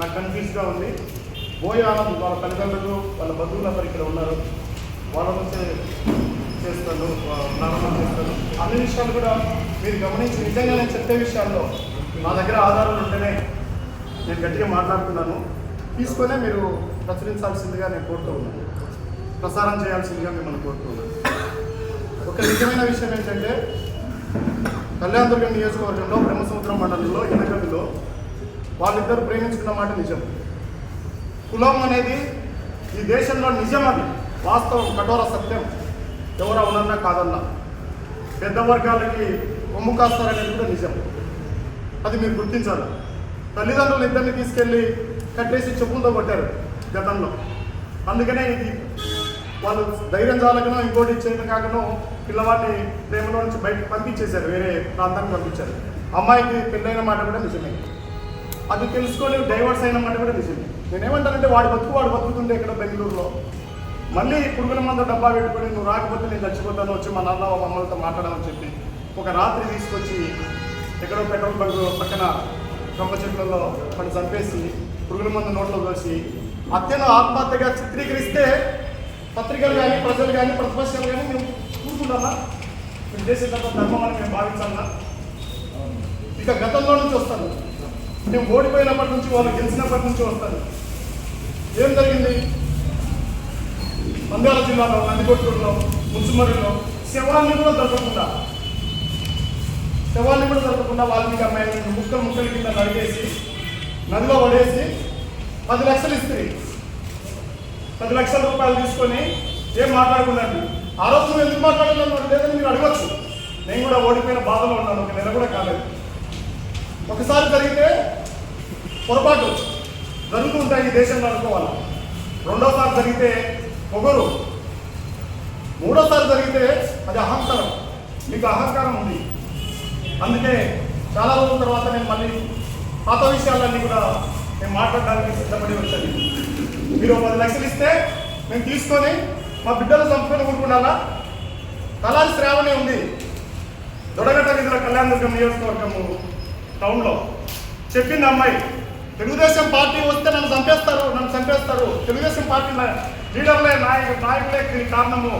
నాకు కన్ఫ్యూజ్గా ఉంది. బోయ్ ఆనంద్ వాళ్ళ తల్లిదండ్రులు వాళ్ళ బంధువులందరూ ఇక్కడ ఉన్నారు. వాళ్ళ నుంచే చేస్తాను ప్రారంభం చేస్తాను. అన్ని విషయాలు కూడా మీరు గమనించి నిజంగా నేను చెప్పే విషయాల్లో నా దగ్గర ఆధారాలు ఉంటేనే నేను గట్టిగా మాట్లాడుతున్నాను. తీసుకునే మీరు ప్రచురించాల్సిందిగా నేను కోరుతూ ఉన్నాను. ప్రసారం చేయాల్సిందిగా మిమ్మల్ని కోరుతూ ఉన్నాను. ఒక నిజమైన విషయం ఏంటంటే కళ్యాణ దుర్గం నియోజకవర్గంలో బ్రహ్మసముద్రం మండలంలో ఎనగడిలో వాళ్ళిద్దరు ప్రేమించుకున్న మాట నిజం. కులం అనేది ఈ దేశంలో నిజం అది. వాస్తవం కఠోర సత్యం. ఎవరో అవునన్నా కాదన్నా. పెద్ద వర్గాలకి కొమ్ము కాస్తారనేది కూడా నిజం. అది మీరు గుర్తించాలి. తల్లిదండ్రులు ఇద్దరిని తీసుకెళ్ళి కట్టేసి చెప్పులతో కొట్టారు గతంలో. అందుకనే ఇది వాళ్ళు ధైర్యం చాలకనో ఇంకోటి చేయడం కాకనో పిల్లవాడిని ప్రేమలో నుంచి బయటకు పంపించేశారు. వేరే ప్రాంతానికి పంపించారు. అమ్మాయికి పెళ్ళైన మాట కూడా నిజమే. అది తెలుసుకొని డైవర్స్ అయిన కూడా నిజమే నేనేమంటానంటే వాడి బతుకు వాడు బతుకుతుండే ఇక్కడ బెంగళూరులో. మళ్ళీ పురుగుల మందు డబ్బా పెట్టుకొని నువ్వు రాకపోతే నేను చచ్చిపోతాను వచ్చి మా నాన్న మమ్మల్తో మాట్లాడమని చెప్పి ఒక రాత్రి తీసుకొచ్చి ఎక్కడో పెట్రోల్ బంక్ పక్కన కొమ్మ చెట్లలో పని చంపేసి పురుగుల మందు నోట్లో దోసి హత్యను ఆత్మహత్యగా చిత్రీకరిస్తే పత్రికలు కానీ ప్రజలు కానీ ప్రతిపక్షాలు కానీ మేము కూర్చుంటామా మేము చేసేటప్పుడు ధర్మం అని మేము భావించాలా ఇక గతంలో నుంచి వస్తాను. మేము ఓడిపోయినప్పటి నుంచి వాళ్ళు గెలిచినప్పటి నుంచి వస్తాను ఏం జరిగింది? మంద్యాల జిల్లాలో నందికొట్టులో మున్సిమరిలో శవాన్ని కూడా దొరకకుండా శవాన్ని కూడా దొరకకుండా వాళ్ళకి అమ్మాయి ముక్కలు ముక్కల కింద నడిగేసి నదిలో పడేసి పది లక్షలు ఇస్తుంది పది లక్షల రూపాయలు తీసుకొని ఏం మాట్లాడుకున్నాను ఆ రోజు నువ్వు ఎందుకు మాట్లాడుతున్నావు లేదని మీరు అడగచ్చు. నేను కూడా ఓడిపోయిన బాధలో ఉన్నాను. ఒక నెల కూడా కాలేదు. ఒకసారి జరిగితే పొరపాటు జరుగుతూ ఉంటాయి ఈ దేశంలో అనుకోవాలి. రెండోసారి జరిగితే పొగరు. మూడోసారి జరిగితే అది అహంకారం. మీకు అహంకారం ఉంది. అందుకే చాలా రోజుల తర్వాత నేను మళ్ళీ పాత విషయాలన్నీ కూడా నేను మాట్లాడడానికి సిద్ధపడి వచ్చాను. మీరు పది లక్షలు ఇస్తే మేము తీసుకొని మా బిడ్డల సంస్కృతి ఊరుకున్నాలా కళాది శ్రావణి ఉంది. దొడగట్ట నిధుల కళ్యాణదుర్గం నియోజకవర్గము టౌన్లో. చెప్పింది అమ్మాయి. తెలుగుదేశం పార్టీ వస్తే నన్ను చంపేస్తారు నన్ను చంపేస్తారు. తెలుగుదేశం పార్టీ లీడర్లే నాయకు నాయకులే కారణము.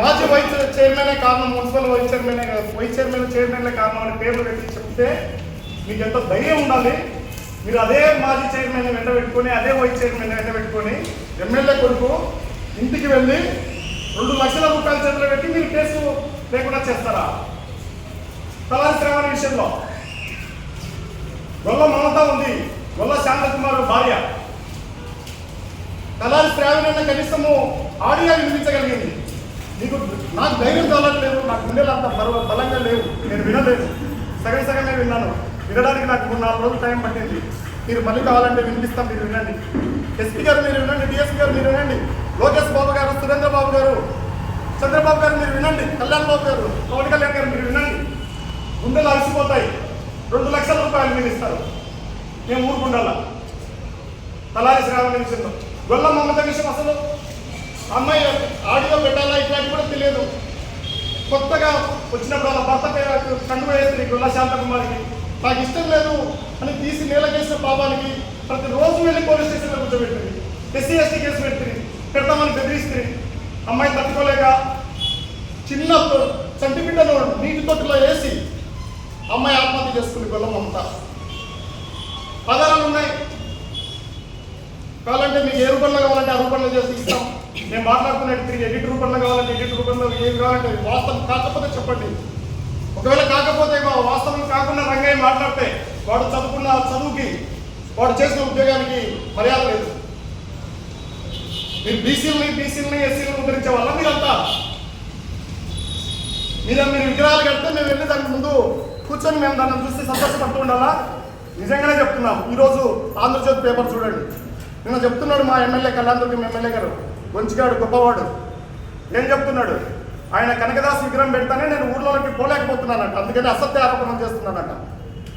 మాజీ వైస్ చైర్మనే కారణం మున్సిపల్ వైస్ చైర్మనే వైస్ చైర్మన్ చైర్మన్లే కారణం అని పేర్లు పెట్టి చెప్తే మీకు ఎంతో ధైర్యం ఉండాలి? మీరు అదే మాజీ చైర్మన్ వెంట పెట్టుకొని అదే వైస్ చైర్మన్ వెంట పెట్టుకొని ఎమ్మెల్యే కొడుకు ఇంటికి వెళ్ళి రెండు లక్షల రూపాయల చేతిలో పెట్టి మీరు కేసు లేకుండా చేస్తారా? తలారి విషయంలో. గొల్ల మమత ఉంది గొల్ల శాంతకుమార్ భార్య. తలారి శ్రావణ కనీసము ఆడియో వినిపించగలిగింది. నీకు నాకు ధైర్యం చాలట్లేదు నాకు గుండెలు అంత బరువు బలంగా లేవు నేను వినలేదు. సగం సగమే విన్నాను. వినడానికి నాకు మూడు నాలుగు రోజులు టైం పట్టింది. మీరు మళ్ళీ కావాలంటే వినిపిస్తాం మీరు వినండి. ఎస్పీ గారు మీరు వినండి డిఎస్పీ గారు మీరు వినండి. లోకేష్ బాబు గారు సురేంద్ర బాబు గారు చంద్రబాబు గారు మీరు వినండి. కళ్యాణ్ బాబు గారు పవన్ కళ్యాణ్ గారు మీరు వినండి. గుండెలు అలసిపోతాయి. రెండు లక్షల రూపాయలు మీరు ఇస్తారు. మేము ఊరుకుండాలా? తలారి శ్రావణ విషయంలో గొల్ల మమత విషయం అసలు? అమ్మాయి ఆడియో పెట్టాలా? ఇట్లాంటి కూడా తెలియదు. కొత్తగా వచ్చినప్పుడు అలా భర్త పేరు కండు వేసింది గొల్ల శాంతకుమారికి నాకు ఇష్టం లేదు అని తీసి నేలకేసిన పాపానికి ప్రతిరోజు వెళ్ళి పోలీస్ స్టేషన్లో కూర్చోబెట్టింది. ఎస్సీ ఎస్టీ కేసు పెట్టింది పెడతామని బెదిరిస్తుంది. అమ్మాయి తట్టుకోలేక చిన్న తొ- చంటి బిడ్డను నీటి తొట్టులో వేసి అమ్మాయి ఆత్మహత్య చేసుకుంది గొల్ల మమత పదాలు ఉన్నాయి కావాలంటే మీకు ఏ రూపంలో కావాలంటే ఆ రూపంలో చేసి ఇస్తాం. నేను మాట్లాడుతున్నట్టు తిరిగి ఎడిట్ రూపంలో కావాలంటే ఎడిట్ రూపంలో ఏం కావాలంటే వాస్తవం కాకపోతే చెప్పండి. ఒకవేళ కాకపోతే వాస్తవం కాకుండా రంగయ్య మాట్లాడితే వాడు చదువుకున్న చదువుకి వాడు చేసిన ఉద్యోగానికి మర్యాద లేదు. మీరు బీసీలని బీసీలని ఎస్సీలను ఉద్ధరించే వాళ్ళ మీరంతా. మీరు మీరు విగ్రహాలు కడితే మేము వెళ్ళి దానికి ముందు కూర్చొని మేము దాన్ని చూసి సంతోషపడుతూ ఉండాలా? నిజంగానే చెప్తున్నాం. ఈరోజు ఆంధ్రజ్యోతి పేపర్ చూడండి. నిన్న చెప్తున్నాడు మా ఎమ్మెల్యే కళ్యాణదుర్గం ఎమ్మెల్యే గారు. మంచిగాడు గొప్పవాడు. ఏం చెప్తున్నాడు? ఆయన కనకదాస్ విగ్రహం పెడతానే నేను ఊర్లోకి పోలేకపోతున్నానంట. అందుకని అసత్య ఆరోపణ చేస్తున్నానంట.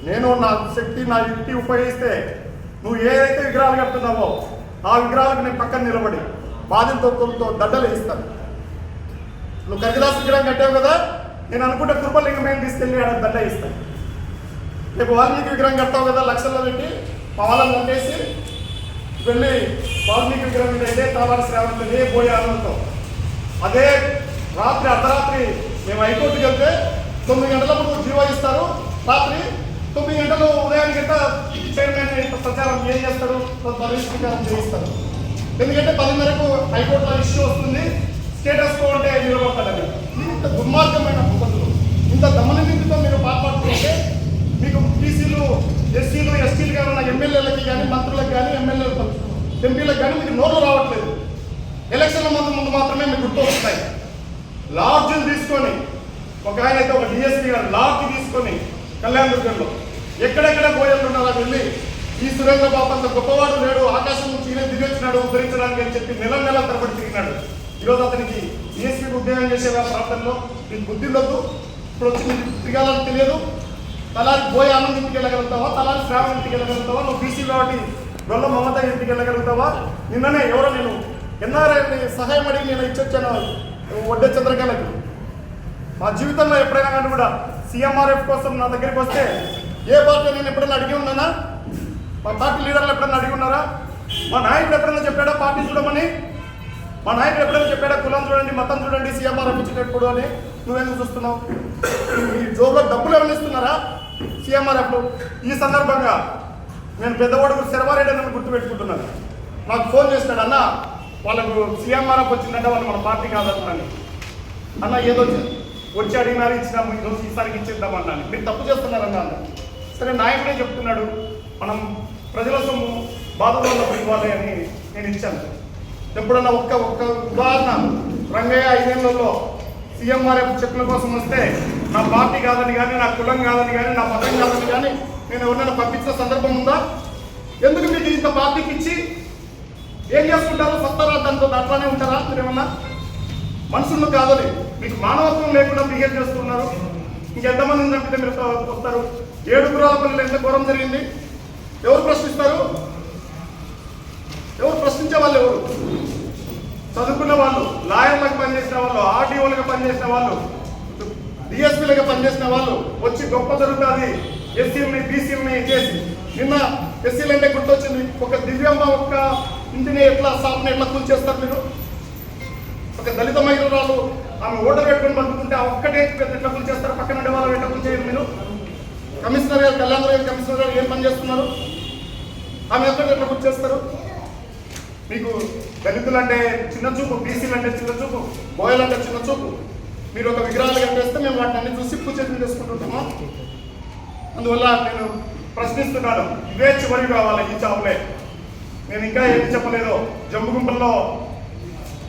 నేను నా శక్తి నా యుక్తి ఉపయోగిస్తే నువ్వు ఏదైతే విగ్రహాలు కడుతున్నావో ఆ విగ్రహాలకు నేను పక్కన నిలబడి బాధితులతో దడ్డలు ఇస్తాను నువ్వు కనకదాస్ విగ్రహం కట్టావు కదా? నేను అనుకుంటే కురుపలింగం తీసుకెళ్ళి ఆడ దండ ఇస్తాను రేపు వాల్మీకి విగ్రహం కట్టావు కదా లక్షల్లో పెట్టి మా వాళ్ళని వెళ్ళి వాల్మీకి విగ్రహం మీద అయితే తాళాల శ్రావంతో పోయే ఆనందంతో. అదే రాత్రి అర్ధరాత్రి మేము హైకోర్టుకి వెళ్తే తొమ్మిది గంటలప్పుడు జీవో ఇస్తారు. రాత్రి తొమ్మిది గంటలు ఉదయానికి గంట చైర్మన్ ప్రచారం ఏం చేస్తారు పరిష్కారం చేయిస్తారు ఎందుకంటే పదిన్నరకు హైకోర్టులో ఇష్యూ వస్తుంది స్టేటస్ కో అంటే నిలబడతాడని ఇంత దుర్మార్గమైన పద్ధతులు ఇంత దమననీతితో మీరు పాల్పడుతుంటే మీకు బీసీలు ఎస్సీలు ఎస్టీలుగా ఉన్న ఎమ్మెల్యేలకి కానీ మంత్రులకు కానీ ఎమ్మెల్యేలు ఎంపీలకు కానీ మీకు నోట్లు రావట్లేదు. ఎలక్షన్ల ముందు ముందు మాత్రమే మీకు గుర్తు వస్తాయి. లాడ్జ్ని తీసుకొని ఒక ఆయన అయితే ఒక డిఎస్పీ గారు లాడ్జ్ తీసుకొని కళ్యాణ్ దుర్గంలో ఎక్కడెక్కడ పోయేళ్ళు వెళ్ళి ఈ సురేంద్ర బాబు అంత గొప్పవాడు లేడు ఆకాశం నుంచి ఈయన దిగొచ్చినాడు ఉద్ధరించడానికి అని చెప్పి నెల నెల తరబడి తిరిగినాడు. ఈరోజు అతనికి డిఎస్పీ ఉద్యోగం చేసే ప్రాంతంలో నీకు బుద్ధి ఉండొద్దు ఇప్పుడు వచ్చి మీకు తిరగాలని తెలియదు. తలారి బోయ్ ఆనంద్ ఇంటికి వెళ్ళగలుగుతావా? తలారి శ్రావణ ఇంటికి వెళ్ళగలుగుతావా? నువ్వు బీసీ కాబట్టి రొల్ల మమత ఇంటికి వెళ్ళగలుగుతావా? నిన్ననే ఎవరో నేను ఎన్ఆర్ఐ సహాయం అడిగి నేను ఇచ్చొచ్చాను. వడ్డే చంద్రకళకి. మా జీవితంలో ఎప్పుడైనా కానీ కూడా సీఎంఆర్ఎఫ్ కోసం నా దగ్గరికి వస్తే ఏ పార్టీ నేను ఎప్పుడైనా అడిగి ఉన్నానా? మా పార్టీ లీడర్లు ఎప్పుడైనా అడిగి ఉన్నారా? మా నాయకుడు ఎప్పుడైనా చెప్పాడా? పార్టీ చూడమని? మా నాయకుడు ఎప్పుడైనా చెప్పాడా కులం చూడండి మతం చూడండి సీఎంఆర్ఎఫ్ ఇచ్చేటప్పుడు అని? నువ్వెందుకు చూస్తున్నావు? మీ జోబులో డబ్బులు ఎవరు ఇస్తున్నారా సీఎంఆర్ఎఫ్ ఈ సందర్భంగా నేను పెద్దవాడు శర్వారెడ్డి అని గుర్తుపెట్టుకుంటున్నాను. నాకు ఫోన్ చేస్తాడు అన్న వాళ్ళకు సీఎంఆర్ఎఫ్ వచ్చిందంటే వాళ్ళు మన పార్టీ కాదంటున్నాను. అన్న ఏదో వచ్చి- అడిగినారు ఇచ్చినాము ఈరోజు ఈసారికి ఇచ్చేద్దాం అన్నాను. మీరు తప్పు చేస్తున్నారన్న అన్న. సరే నాయకుడే చెప్తున్నాడు మనం ప్రజల సొమ్ము బాధలో ఉన్నప్పుడు ఇవ్వాలి అని నేను ఇచ్చాను. ఎప్పుడన్నా ఒక్క ఒక్క ఉదాహరణ? రంగయ్య ఐదేళ్ళలో సీఎంఆర్ఎఫ్ చెక్కుల కోసం వస్తే నా పార్టీ కాదని కానీ నా కులం కాదని కానీ నా మతం కాదని కానీ నేను ఎవరినైనా పంపించిన సందర్భం ఉందా? ఎందుకు మీకు ఇంత పార్టీకి ఇచ్చి ఏం చేసుకుంటారో సత్తారా దాంతో అట్లానే ఉంటారా? మీరేమన్నా మనుషులు కాదని మీకు మానవత్వం లేకుండా బిహేవ్ చేస్తున్నారు. ఇంకెంతమంది చంపితే మీరు వస్తారు? ఏడు గురాల పనులు ఎంత ఘోరం జరిగింది? ఎవరు ప్రశ్నిస్తారు? ఎవరు ప్రశ్నించే వాళ్ళు ఎవరు? చదువుకున్న వాళ్ళు లాయర్లకు పనిచేసిన వాళ్ళు ఆర్డీఓలుగా పనిచేసిన వాళ్ళు డిఎస్పీలకు పనిచేసిన వాళ్ళు వచ్చి గొప్ప జరుగుతుంది. ఎస్సీలని బీసీలని చేసి. నిన్న ఎస్సీలు అంటే గుర్తొచ్చింది ఒక దివ్యమ్మ ఒక్క ఇంటిని ఎట్లా షాప్ని ఎట్లా కూల్చేస్తారు మీరు? ఒక దళిత మహిళరాలు ఆమె ఓటర్ పెట్టుకొని బతుకుంటే ఆ ఒక్కటే ఎట్లా కూల్చేస్తారు పక్కన ఉండే వాళ్ళు ఎట్లా కూల్చేయండి మీరు? కమిషనర్ గారు కళ్యాణ్ గారు కమిషనర్ గారు ఏం పని చేస్తున్నారు? ఆమె ఎక్కడ ఎట్లా కూర్చేస్తారు మీకు దళితులంటే చిన్న చూపు బీసీలు అంటే చిన్న చూపు బోయలు అంటే చిన్న చూపు. మీరు ఒక విగ్రహాలు కనిపిస్తే మేము వాటిని అన్ని చూసి పూజలు చేసుకుంటుంటామా? అందువల్ల నేను ప్రశ్నిస్తున్నాను ఇవే చివరి కావాలి ఈ చావులే. నేను ఇంకా ఏమి చెప్పలేదో. జమ్ము గుంపల్లో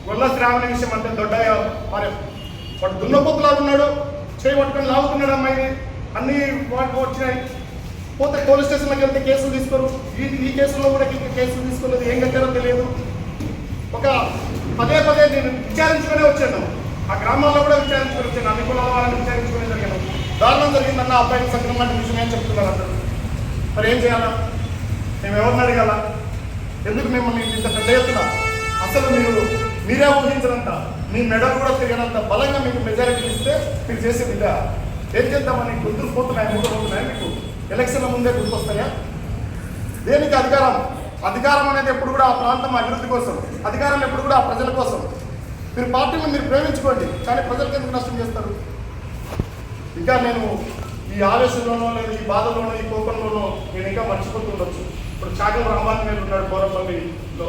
గొల్ల శ్రావణ విషయం అంటే దొడ్డాయో మరి వాడు దున్నపోతులాగా ఉన్నాడు చేయి పట్టుకొని లాగుతున్నాడు అమ్మాయిని. అన్ని వాటికి వచ్చినాయి. పోతే పోలీస్ స్టేషన్కి వెళ్తే కేసులు తీసుకోరు. ఈ ఈ కేసులో కూడా ఇంకా కేసులు తీసుకోలేదు ఏం కట్టారో తెలియదు. ఒక పదే పదే నేను విచారించుకునే వచ్చాను. ఆ గ్రామాల్లో కూడా విచారించుకుని వచ్చాను. అన్ని కులాల వాళ్ళని విచారించుకునే జరిగాను. దారుణం జరిగిందన్న అబ్బాయికి సక్రమం విషయం ఏం చెప్తున్నారు అందరూ. మరి ఏం చేయాలా? మేము ఎవరిని అడగాల? ఎందుకు మిమ్మల్ని ఇంత పెద్ద ఎత్తున? అసలు మీరు మీరే ఊహించినంత మీ మెడలు కూడా తిరిగినంత బలంగా మీకు మెజారిటీ ఇస్తే మీరు చేసేది ఇదా ఏం చేద్దామని గుర్తులు పోతున్నాయి? ముందు పోతున్నాయి మీకు? ముందే గుర్తొస్తాయా? దేనికి అధికారం? అధికారం అనేది ఎప్పుడు కూడా ఆ ప్రాంతం అభివృద్ధి కోసం అధికారం ఎప్పుడు కూడా ఆ ప్రజల కోసం. మీరు పార్టీని మీరు ప్రేమించుకోండి కానీ ప్రజలకు ఎందుకు నష్టం చేస్తారు? ఇంకా నేను ఈ ఆవేశంలోనో లేదా ఈ బాధలోనో ఈ కోపంలోనో నేను ఇంకా మర్చిపోతుండొచ్చు ఇప్పుడు చాకల రామాన్ మీద ఉన్నాడు కోరపల్లిలో.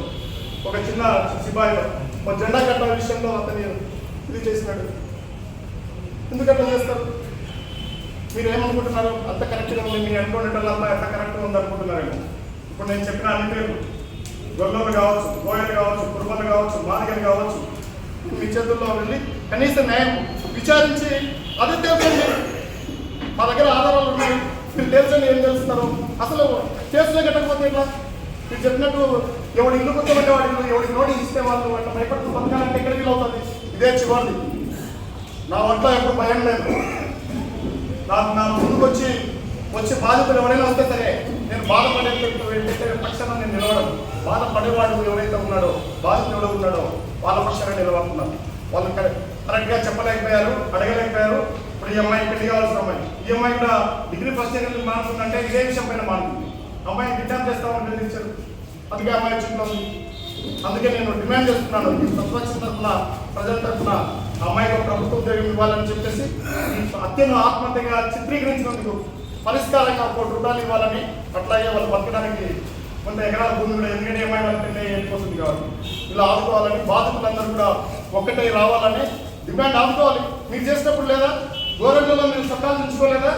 ఒక చిన్న సిపాయిలో ఒక జెండా కట్ట విషయంలో అతని ఇది చేసినాడు. ఎందుకంటే చేస్తారు? మీరు ఏమనుకుంటున్నారు అంత కరెక్ట్గా ఉంది. మీ అనుకునేటల్లంతా అంత కరెక్ట్గా ఉంది అనుకుంటున్నారేమో ఇప్పుడు నేను చెప్పిన అన్ని పేర్లు. గొల్లలు కావచ్చు గోయలు కావచ్చు కుర్మలు కావచ్చు మాదిగలు కావచ్చు. మీ చేతుల్లో వెళ్ళి కనీసం న్యాయం విచారించి అదే తెలుసండి. మా దగ్గర ఆధారాలు ఉన్నాయి. మీరు తెలుసండి ఏం తెలుస్తున్నారు? అసలు కేసులో కట్టకపోతే ఎట్లా? మీరు చెప్పినట్టు ఎవడు ఇల్లు కొత్తమంటే వాడు ఎవడి ఎవడికి నోటీస్ ఇస్తే వాళ్ళు అట్లా భయపడుతూ బతకాలంటే ఎక్కడ వీలు ఇదే చివరిది నా వంట ఎప్పుడు భయం లేదు. నాకు నా ముందుకు వచ్చి వచ్చి బాధితులు ఎవరైనా ఉంటే సరే నేను బాధపడే పక్షాన నేను నిలవడం. బాధపడేవాడు ఎవరైతే ఉన్నాడో బాధితులు ఎవడో ఉన్నాడో వాళ్ళ పక్షాన నిలబడుతున్నాను వాళ్ళు కరెక్ట్గా చెప్పలేకపోయారు అడగలేకపోయారు. ఇప్పుడు ఈ అమ్మాయి పెళ్ళి కావాల్సిన అమ్మాయి? ఈ అమ్మాయి కూడా డిగ్రీ ఫస్ట్ ఇయర్ మానుతుందంటే ఇదే విషయం పైన మానుకుంది అమ్మాయిని రిటర్న్ చేస్తామని నిర్ణయించారు. అందుకే అమ్మాయి వచ్చిందో. అందుకే నేను డిమాండ్ చేస్తున్నాను. ఈ ప్రతిపక్షం తరఫున ప్రజల తరఫున అమ్మాయికి ప్రభుత్వ ఉద్యోగం ఇవ్వాలని చెప్పేసి అత్యంత హత్యను ఆత్మహత్యగా చిత్రీకరించినందుకు పరిష్కారంగా కోటి రూపాయలు ఇవ్వాలని అట్లాగే వాళ్ళు బతకడానికి కొంత ఎకరాల భూమి కూడా ఎందుకంటే ఏమైనా వెళ్ళిపోతుంది కాబట్టి. ఇలా ఆదుకోవాలని బాధితులందరూ కూడా ఒక్కటే రావాలని డిమాండ్ ఆదుకోవాలి. మీరు చేసినప్పుడు లేదా? గోరంగంలో మీరు చొక్కాలు ఉంచుకోలేదా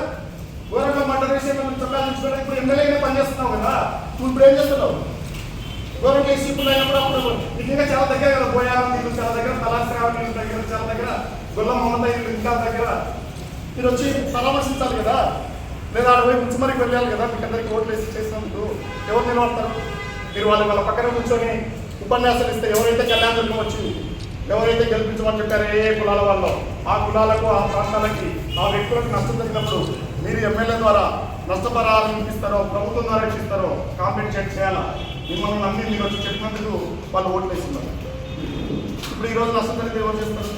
గోరంగం మర్డర్ విషయంలో మీరు చొక్కాలు ఉంచుకోలేదు ఇప్పుడు ఎమ్మెల్యేనే పనిచేస్తున్నావు కదా. నువ్వు ఇప్పుడు ఏం చేస్తున్నావు? గవర్నమెంట్ ఏసీపీలు అయినప్పుడు అప్పుడు ఇంకా చాలా దగ్గర కదా పోయాలి నీకు చాలా దగ్గర తలాశ్రావు నీకు దగ్గర చాలా దగ్గర గొల్ల మమత ఇల్లు ఇంకా దగ్గర. మీరు వచ్చి పరామర్శించాలి కదా? లేదా ఆడ పోయి ముచ్చుమరికి వెళ్ళాలి కదా? మీకు అందరికి ఓట్లు వేసి చేసినందుకు ఎవరు నిలబడతారు? మీరు వాళ్ళ వాళ్ళ పక్కన కూర్చొని ఉపన్యాసాలు ఇస్తే ఎవరైతే కళ్యాణ దుర్గం వచ్చింది ఎవరైతే గెలిపించమని చెప్పారు ఏ కులాల వాళ్ళు ఆ కులాలకు ఆ ప్రాంతాలకి ఆ వ్యక్తులకు నష్టం జరిగినప్పుడు మీరు ఎమ్మెల్యే ద్వారా నష్టపరాలు ఇప్పిస్తారో ప్రభుత్వం ద్వారా ఇప్పిస్తారో కాంపెన్సేట్ చేయాలా మిమ్మల్ని నమ్మి మీరు వచ్చి చెప్పినందుకు వాళ్ళు ఓట్లు వేస్తున్నారు. ఇప్పుడు ఈ రోజు నష్టం జరిగితే ఎవరు చేస్తారు?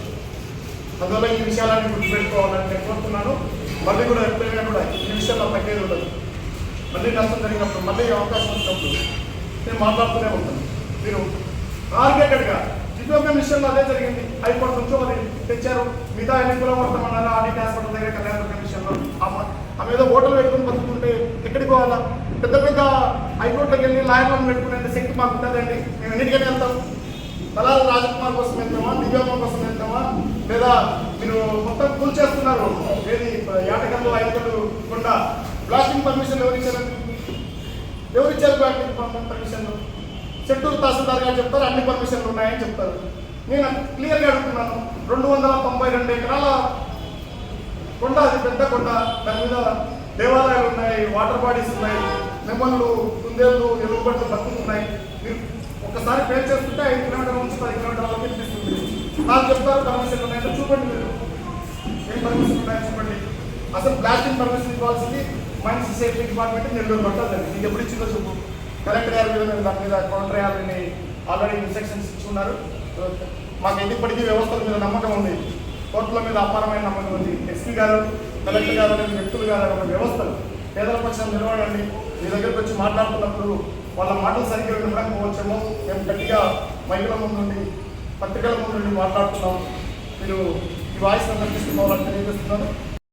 అందువల్ల ఈ విషయాలన్నీ గుర్తుపెట్టుకోవాలని నేను కోరుతున్నాను. మళ్ళీ కూడా ఎప్పుడైనా కూడా ఈ విషయంలో తగ్గేది ఉండదు. మళ్ళీ నష్టం జరిగినప్పుడు మళ్ళీ అవకాశం వచ్చినప్పుడు నేను మాట్లాడుతూనే ఉంటాను. మీరు టార్గెటెడ్గా దివ్యాంగ విషయంలో అదే జరిగింది. హైకోర్టు నుంచో అది తెచ్చారు. మిగతా ఎన్నికల వర్తమన్నారు ఆడిట్ హాస్పిటల్ దగ్గర కళ్యాణ విషయంలో. ఆమె ఆమె ఏదో ఓటర్లు పెట్టుకుని బతుకుంటే ఎక్కడికి పోవాలా? పెద్ద పెద్ద హైకోర్టులకు వెళ్ళి లాయర్లను పెట్టుకునే శక్తి మాకు ఉంటుందండి మేము ఎన్నికైనా వెళ్తాం. దళాల రాజకుమార్ కోసం వెళ్తామా? దివ్యాంగం కోసం వెళ్తామా? లేదా మీరు మొత్తం కూల్చేస్తున్నారు ఏది ఏటకల్లో ఐదు కొండ బ్లాస్టింగ్ పర్మిషన్ ఎవరు ఇచ్చారండి ఎవరు ఇచ్చారు బ్లాస్టింగ్ పర్మిషన్ చెట్టూరు తహసీల్దార్ గారు చెప్తారు అన్ని పర్మిషన్లు ఉన్నాయని చెప్తారు. నేను క్లియర్గా అడుగుతున్నాను. రెండు వందల తొంభై రెండు ఎకరాల కొండ అది పెద్ద కొండ. దాని మీద దేవాలయాలు ఉన్నాయి వాటర్ బాడీస్ ఉన్నాయి నెమ్మళ్ళు కుందేళ్ళు ఎలుగుబట్లు బతుకుతున్నాయి మీరు ఒకసారి పేరు చేస్తుంటే ఐదు కిలోమీటర్ల నుంచి పది కిలోమీటర్ల వరకు కనిపిస్తుంది నాకు చెప్తారు పర్మిషన్ ఉన్నాయంటే చూపండి మీరు. ఏం పర్మిషన్ ఉన్నాయో చూపండి. అసలు బ్లాస్టింగ్ పర్మిషన్ ఇవ్వాల్సింది మైన్స్ సేఫ్టీ డిపార్ట్మెంట్ నెల్లూరు పట్టాలండి మీకు ఎప్పుడు ఇచ్చిందో చెప్పు కలెక్టర్ గారి మీద మేము దాని మీద కౌంటర్ చేయాలని ఆల్రెడీ ఇన్స్ట్రక్షన్స్ ఇచ్చి ఉన్నారు. మాకు ఇప్పటికీ వ్యవస్థల మీద నమ్మకం ఉంది. కోర్టుల మీద అపారమైన నమ్మకం ఉంది. ఎస్పీ గారు కలెక్టర్ గారు అనే వ్యక్తులు గారు అనే వ్యవస్థలు. పేదల పక్షం నిలవడండి మీ దగ్గరకు వచ్చి మాట్లాడుతున్నప్పుడు వాళ్ళ మాటలు సరిగ్గా వినకపోవచ్చేమో మేము గట్టిగా మైకుల ముందుండి పత్రికల ముందు నుండి మాట్లాడుతున్నాం మీరు ఈ వాయిస్ అందరికీ తీసుకోవాలని తెలియజేస్తున్నాను.